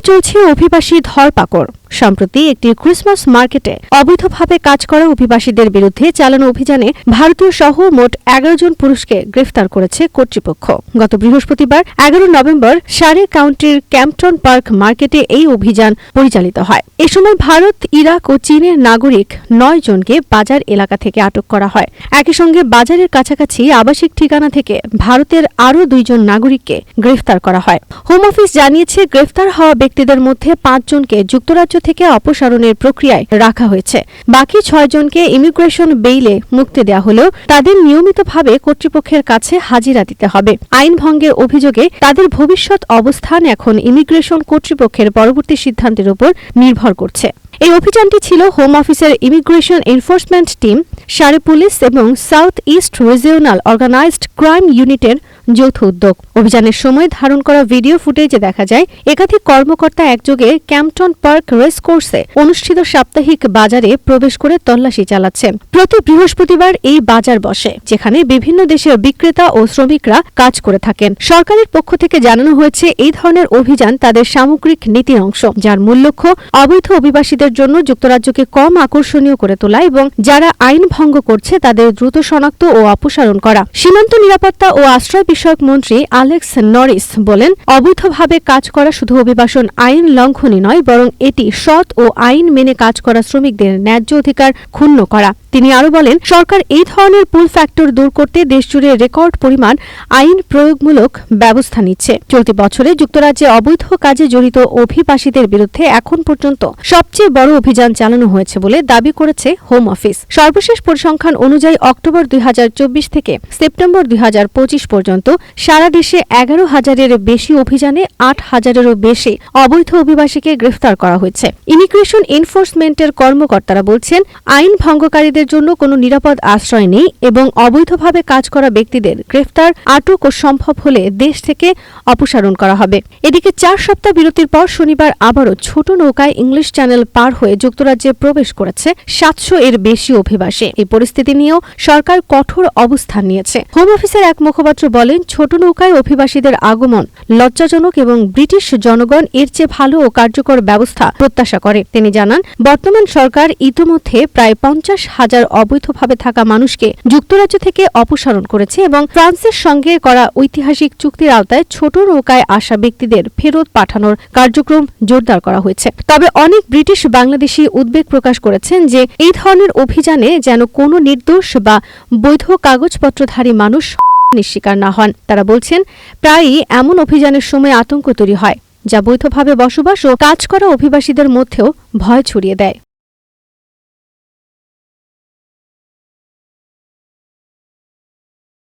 চলছে অভিবাসী ধরপাকড়। সম্প্রতি একটি ক্রিসমাস মার্কেটে অবৈধভাবে কাজ করা অভিবাসীদের বিরুদ্ধে চালানো অভিযানে ভারতীয় সহ মোট এগারো জন পুরুষকে গ্রেফতার করেছে কর্তৃপক্ষ। গত বৃহস্পতিবার এগারো নভেম্বর সারে কাউন্টির ক্যাম্পটন পার্ক মার্কেটে এই অভিযান পরিচালিত হয়। এ সময় ভারত, ইরাক ও চীনের নাগরিক নয় জনকে বাজার এলাকা থেকে আটক করা হয়। একই সঙ্গে বাজারের কাছাকাছি আবাসিক ঠিকানা থেকে ভারতের আরও দুইজন নাগরিককে গ্রেফতার করা হয়। হোম অফিস জানিয়েছে, গ্রেফতার হওয়া ব্যক্তিদের মধ্যে পাঁচজনকে যুক্তরাজ্য থেকে অপসারণের প্রক্রিয়ায় রাখা হয়েছে। বাকি ছয়জনকে ইমিগ্রেশন বেইলে মুক্তি দেওয়া হলেও তাদের নিয়মিতভাবে কর্তৃপক্ষের কাছে হাজিরা দিতে হবে। আইন ভঙ্গের অভিযোগে তাদের ভবিষ্যৎ অবস্থান এখন ইমিগ্রেশন কর্তৃপক্ষের পরবর্তী সিদ্ধান্তের উপর নির্ভর করছে। এই অভিযানটি ছিল হোম অফিসের immigration enforcement team Surrey police এবং south east regional organised crime ইউনিটের যৌথ উদ্যোগ। অভিযানের সময় ধারণ করা ভিডিও ফুটেজে দেখা যায়, একাধিক কর্মকর্তা একযোগে ক্যাম্পটন পার্ক রেস কোর্সে অনুষ্ঠিত সাপ্তাহিক বাজারে প্রবেশ করে তল্লাশি চালাচ্ছেন প্রতি বৃহস্পতিবার এই বাজার বসে, যেখানে বিভিন্ন দেশের বিক্রেতা ও শ্রমিকরা কাজ করে থাকেন। সরকারের পক্ষ থেকে জানানো হয়েছে, এই ধরনের অভিযান তাদের সামগ্রিক নীতির অংশ, যার মূল লক্ষ্য অবৈধ অভিবাসীদের জন্য যুক্তরাজ্যকে কম আকর্ষণীয় করে তোলা এবং যারা আইন ভঙ্গ করছে তাদের দ্রুত শনাক্ত ও অপসারণ করা। সীমান্ত নিরাপত্তা ও আশ্রয় বিষয়ক মন্ত্রী আলেক্স নরিস বলেন, অবৈধভাবে কাজ করা শুধু অভিবাসন আইন লঙ্ঘনই নয়, বরং এটি সৎ ও আইন মেনে কাজ করা শ্রমিকদের ন্যায্য অধিকার ক্ষুণ্ণ করা। তিনি আরও বলেন, সরকার এই ধরনের পুল ফ্যাক্টর দূর করতে দেশজুড়ে রেকর্ড পরিমাণ আইন প্রয়োগমূলক ব্যবস্থা নিচ্ছে। চলতি বছরে যুক্তরাজ্যে অবৈধ কাজে জড়িত অভিবাসীদের বিরুদ্ধে এখন পর্যন্ত সবচেয়ে বড় অভিযান চালানো হয়েছে বলে দাবি করেছে হোম অফিস। সর্বশেষ পরিসংখ্যান অনুযায়ী অক্টোবর দুই হাজার চব্বিশ থেকে সেপ্টেম্বর দুই হাজার পঁচিশ পর্যন্ত সারা দেশে এগারো হাজারের বেশি অভিযানে আট হাজারেরও বেশি অবৈধ অভিবাসীকে গ্রেফতার করা হয়েছে। ইমিগ্রেশন এনফোর্সমেন্টের কর্মকর্তারা বলছেন, আইন ভঙ্গকারীদের জন্য কোনো নিরাপদ আশ্রয় নেই এবং অবৈধভাবে কাজ করা ব্যক্তিদের গ্রেফতার আটক ও সম্ভব হলে দেশ থেকে অপসারণ করা হবে। এদিকে চার সপ্তাহ বিরতির পর শনিবার আবারও ছোট নৌকায় ইংলিশ চ্যানেল পার হয়ে যুক্তরাজ্যে প্রবেশ করেছে সাতশো এর বেশি অভিবাসী। এই পরিস্থিতি নিয়েও সরকার কঠোর অবস্থান নিয়েছে। হোম অফিসের এক মুখপাত্র বলেন ছোট নৌকায় অভিবাসীদের আগমন লজ্জাজনক এবং ব্রিটিশ জনগণ এর চেয়ে ভালো ও কার্যকর ব্যবস্থা প্রত্যাশা করে। তিনি জানান, বর্তমান সরকার ইতিমধ্যে প্রায় পঞ্চাশ হাজার অবৈধভাবে থাকা মানুষকে যুক্তরাজ্য থেকে অপসারণ করেছে এবং ফ্রান্সের সঙ্গে করা ঐতিহাসিক চুক্তির আওতায় ছোট নৌকায় আসা ব্যক্তিদের ফেরত পাঠানোর কার্যক্রম জোরদার করা হয়েছে। তবে অনেক ব্রিটিশ বাংলাদেশি উদ্বেগ প্রকাশ করেছেন যে, এই ধরনের অভিযানে যেন কোনো নির্দোষ বা বৈধ কাগজপত্রধারী মানুষ নিঃস্বীকার না হন। তারা বলছেন, প্রায়ই এমন অভিযানের সময় আতঙ্ক তৈরি হয়, যা বৈধভাবে বসবাস ও কাজ করা অভিবাসীদের মধ্যেও ভয় ছড়িয়ে দেয়।